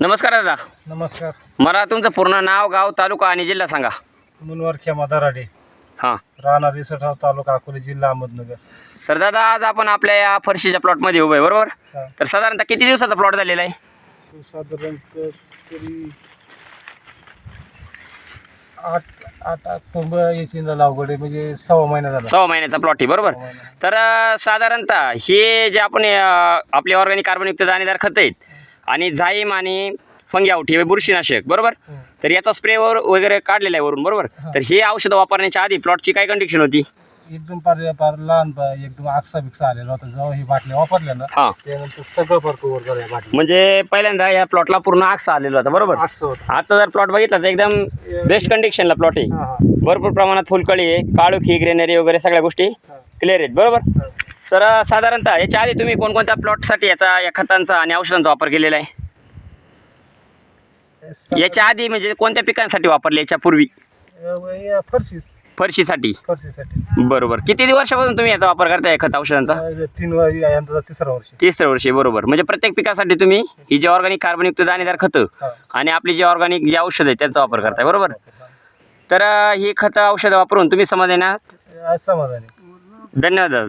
नमस्कार दादा. नमस्कार. मला तुमचं पूर्ण नाव गाव तालुका आणि जिल्हा सांगा. मुनवर खेमा दराडे. हां. राहणार रिसटराव तालुका अकोले जिल्हा अहमदनगर. तर दादा आज आपण आपल्या या फरशीच्या प्लॉटमध्ये उभं आहे बरोबर? हा. तर साधारणतः किती दिवसाचा प्लॉट झालेला आहे? तो साधारण तरी आठ आठ ऑक्टोबर याची लागवड आहे म्हणजे सव्वा महिना झाला. सव्वा महिन्याचा प्लॉट आहे बरोबर. तर अं, साधारणतः हे जे आपण अं, आपले ऑर्गॅनिक कार्बनयुक्त दाणेदार खत आहेत आणि झाईम आणि फंगी आउट हे बुरशीनाशक बरोबर. तर याचा स्प्रेवर वगैरे काढलेला आहे वरून बरोबर. तर हे औषधं वापरण्याच्या आधी प्लॉटची काय कंडिशन होती? एकदम पार पार लहान एकदम आकसा बिकसा आलेला होता. जेव्हा ही बाटल्या वापरल्या ना हां. त्यानंतर सगळं झालं या बाटल्या म्हणजे पहिल्यांदा या प्लॉटला पूर्ण आक्सा आलेला होता बरोबर? आकसा होता. आता जर प्लॉट बघितला तर एकदम बेस्ट कंडिशनला प्लॉट आहे. हा हा. भरपूर प्रमाणात फुलकळी आहे काळोखी ग्रेनरी वगैरे सगळ्या गोष्टी. क्लिअर आहेत बरोबर. तर साधारणतः याच्या आधी तुम्ही कोणकोणत्या प्लॉटसाठी याचा या खतांचा आणि औषधांचा वापर केलेला आहे? याच्या आधी म्हणजे कोणत्या पिकांसाठी वापरले याच्या पूर्वी? फरशीस फरशीसाठी. फरशीसाठी बरोबर. किती वर्षापासून तुम्ही याचा वापर करताय खत औषधांचा? तीन तिसरा वर्ष तिसरं वर्ष बरोबर. म्हणजे प्रत्येक पिकासाठी तुम्ही ही जे ऑर्गॅनिक कार्बनयुक्त दाणेदार खतं. आणि आपली जी ऑर्गॅनिक जे औषध आहे त्यांचा वापर करताय बरोबर? तर ही खतं औषधं वापरून तुम्ही समाधानी आहात? समाधानी. धन्यवाद